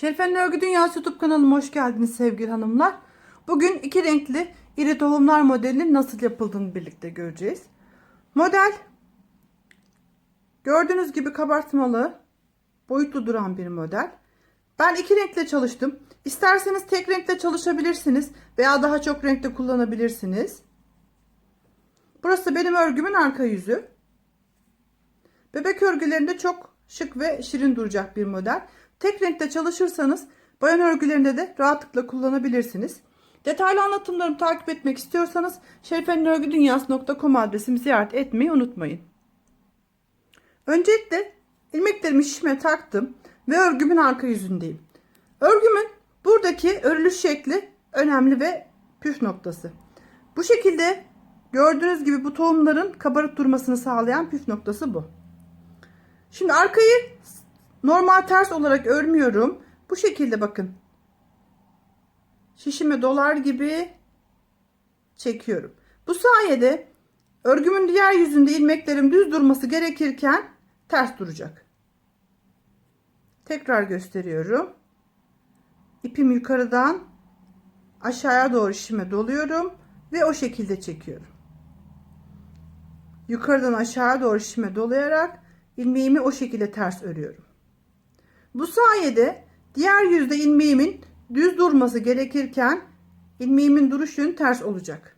Şerife'nin Örgü Dünyası YouTube kanalıma hoş geldiniz sevgili hanımlar. Bugün iki renkli iri tohumlar modelinin nasıl yapıldığını birlikte göreceğiz. Model gördüğünüz gibi kabartmalı, boyutlu duran bir model. Ben iki renkle çalıştım. İsterseniz tek renkle çalışabilirsiniz veya daha çok renkte kullanabilirsiniz. Burası benim örgümün arka yüzü. Bebek örgülerinde çok şık ve şirin duracak bir model. Tek renkte çalışırsanız bayan örgülerinde de rahatlıkla kullanabilirsiniz. Detaylı anlatımlarımı takip etmek istiyorsanız şerifenörgüdünyası.com adresimi ziyaret etmeyi unutmayın. Öncelikle ilmeklerimi şişme taktım ve örgümün arka yüzündeyim. Örgümün buradaki örülüş şekli önemli ve püf noktası. Bu şekilde gördüğünüz gibi bu tohumların kabarık durmasını sağlayan püf noktası bu. Şimdi arkayı normal ters olarak örmüyorum. Bu şekilde bakın. Şişime dolar gibi çekiyorum. Bu sayede örgümün diğer yüzünde ilmeklerim düz durması gerekirken ters duracak. Tekrar gösteriyorum. İpim yukarıdan aşağıya doğru şişime doluyorum ve o şekilde çekiyorum. Yukarıdan aşağıya doğru şişime dolayarak ilmeğimi o şekilde ters örüyorum. Bu sayede diğer yüzde ilmeğimin düz durması gerekirken ilmeğimin duruş yönü ters olacak.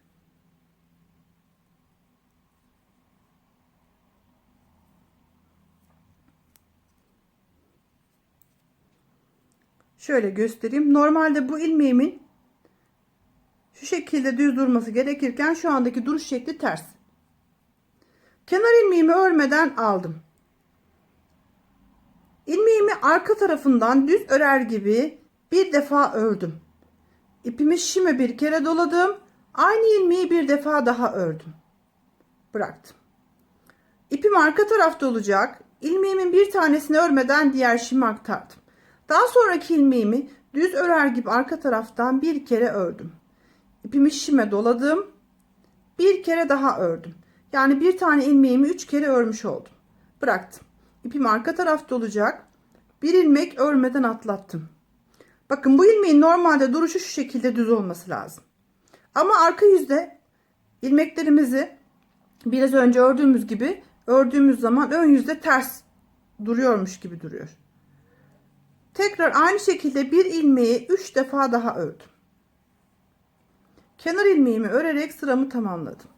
Şöyle göstereyim. Normalde bu ilmeğimin şu şekilde düz durması gerekirken şu andaki duruş şekli ters. Kenar ilmeğimi örmeden aldım. İlmeğimi arka tarafından düz örer gibi bir defa ördüm. İpimi şişime bir kere doladım. Aynı ilmeği bir defa daha ördüm. Bıraktım. İpim arka tarafta olacak. İlmeğimin bir tanesini örmeden diğer şişime aktardım. Daha sonraki ilmeğimi düz örer gibi arka taraftan bir kere ördüm. İpimi şişime doladım. Bir kere daha ördüm. Yani bir tane ilmeğimi üç kere örmüş oldum. Bıraktım. İpim arka tarafta olacak. Bir ilmek örmeden atlattım. Bakın bu ilmeğin normalde duruşu şu şekilde düz olması lazım. Ama arka yüzde ilmeklerimizi biraz önce ördüğümüz gibi ördüğümüz zaman ön yüzde ters duruyormuş gibi duruyor. Tekrar aynı şekilde bir ilmeği 3 defa daha ördüm. Kenar ilmeğimi örerek sıramı tamamladım.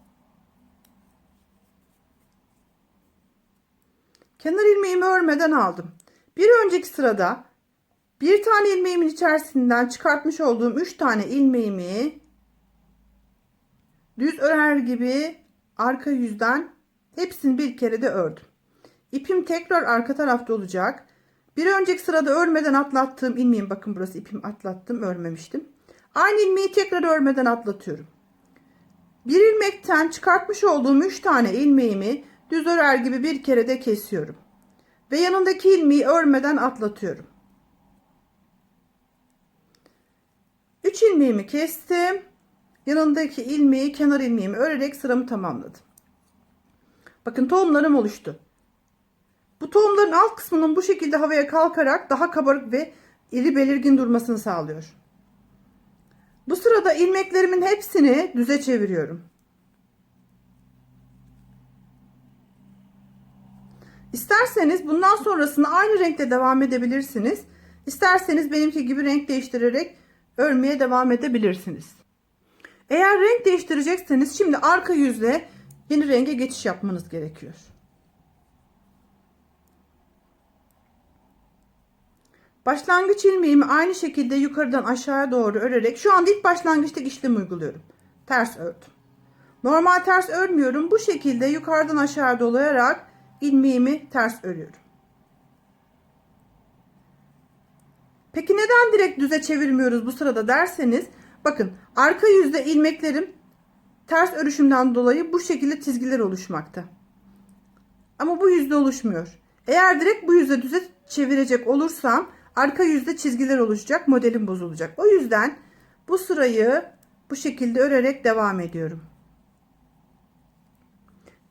Kenar ilmeğimi örmeden aldım. Bir önceki sırada bir tane ilmeğimin içerisinden çıkartmış olduğum 3 tane ilmeğimi düz örer gibi arka yüzden hepsini bir kere de ördüm. İpim tekrar arka tarafta olacak. Bir önceki sırada örmeden atlattığım ilmeğim bakın burası ipim atlattım örmemiştim. Aynı ilmeği tekrar örmeden atlatıyorum. Bir ilmekten çıkartmış olduğum 3 tane ilmeğimi düz örer gibi bir kere de kesiyorum. Ve yanındaki ilmeği örmeden atlatıyorum. 3 ilmeğimi kestim. Yanındaki ilmeği kenar ilmeğimi örerek sıramı tamamladım. Bakın tohumlarım oluştu. Bu tohumların alt kısmının bu şekilde havaya kalkarak daha kabarık ve iri belirgin durmasını sağlıyor. Bu sırada ilmeklerimin hepsini düze çeviriyorum. İsterseniz bundan sonrasını aynı renkte devam edebilirsiniz. İsterseniz benimki gibi renk değiştirerek örmeye devam edebilirsiniz. Eğer renk değiştirecekseniz şimdi arka yüzle yeni renge geçiş yapmanız gerekiyor. Başlangıç ilmeğimi aynı şekilde yukarıdan aşağıya doğru örerek şu anda ilk başlangıçtaki işlemi uyguluyorum. Ters ördüm. Normal ters örmüyorum. Bu şekilde yukarıdan aşağı dolayarak ilmeğimi ters örüyorum. Peki neden direkt düze çevirmiyoruz bu sırada derseniz bakın arka yüzde ilmeklerim ters örüşümden dolayı bu şekilde çizgiler oluşmakta. Ama bu yüzde oluşmuyor. Eğer direkt bu yüzde düze çevirecek olursam arka yüzde çizgiler oluşacak modelim bozulacak. O yüzden bu sırayı bu şekilde örerek devam ediyorum.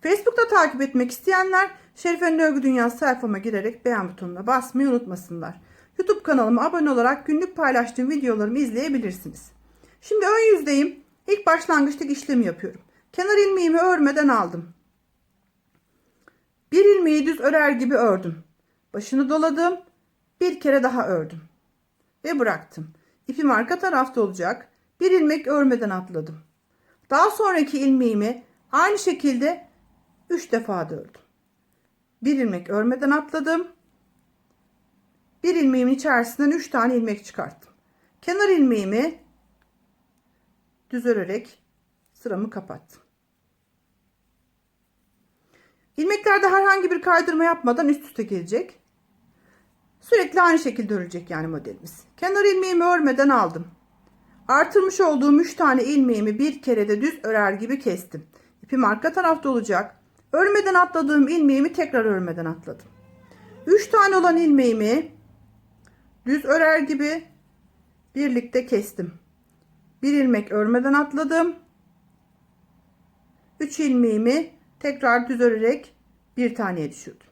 Facebook'ta takip etmek isteyenler Şerife'nin Örgü Dünyası sayfama girerek beğen butonuna basmayı unutmasınlar. YouTube kanalıma abone olarak günlük paylaştığım videolarımı izleyebilirsiniz. Şimdi ön yüzdeyim. İlk başlangıçtaki işlemi yapıyorum. Kenar ilmeğimi örmeden aldım. Bir ilmeği düz örer gibi ördüm. Başını doladım. Bir kere daha ördüm. Ve bıraktım. İpim arka tarafta olacak. Bir ilmek örmeden atladım. Daha sonraki ilmeğimi aynı şekilde 3 defa da ördüm. Bir ilmek örmeden atladım. Bir ilmeğimin içerisinden 3 tane ilmek çıkarttım. Kenar ilmeğimi düz örerek sıramı kapattım. İlmeklerde herhangi bir kaydırma yapmadan üst üste gelecek. Sürekli aynı şekilde örülecek yani modelimiz. Kenar ilmeğimi örmeden aldım. Artırmış olduğum 3 tane ilmeğimi bir kere de düz örer gibi kestim. İpim arka tarafta olacak. Örmeden atladığım ilmeğimi tekrar örmeden atladım. 3 tane olan ilmeğimi düz örer gibi birlikte kestim. Bir ilmek örmeden atladım. 3 ilmeğimi tekrar düz örerek bir taneye düşürdüm.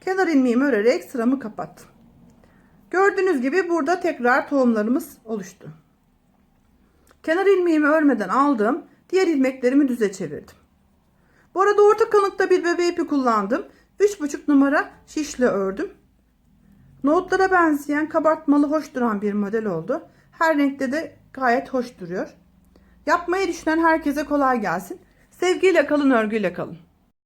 Kenar ilmeğimi örerek sıramı kapattım. Gördüğünüz gibi burada tekrar tohumlarımız oluştu. Kenar ilmeğimi örmeden aldım. Diğer ilmeklerimi düze çevirdim. Bu arada orta kalınlıkta bir bebe ipi kullandım. 3,5 numara şişle ördüm. Nohutlara benzeyen kabartmalı hoş duran bir model oldu. Her renkte de gayet hoş duruyor. Yapmayı düşünen herkese kolay gelsin. Sevgiyle kalın, örgüyle kalın.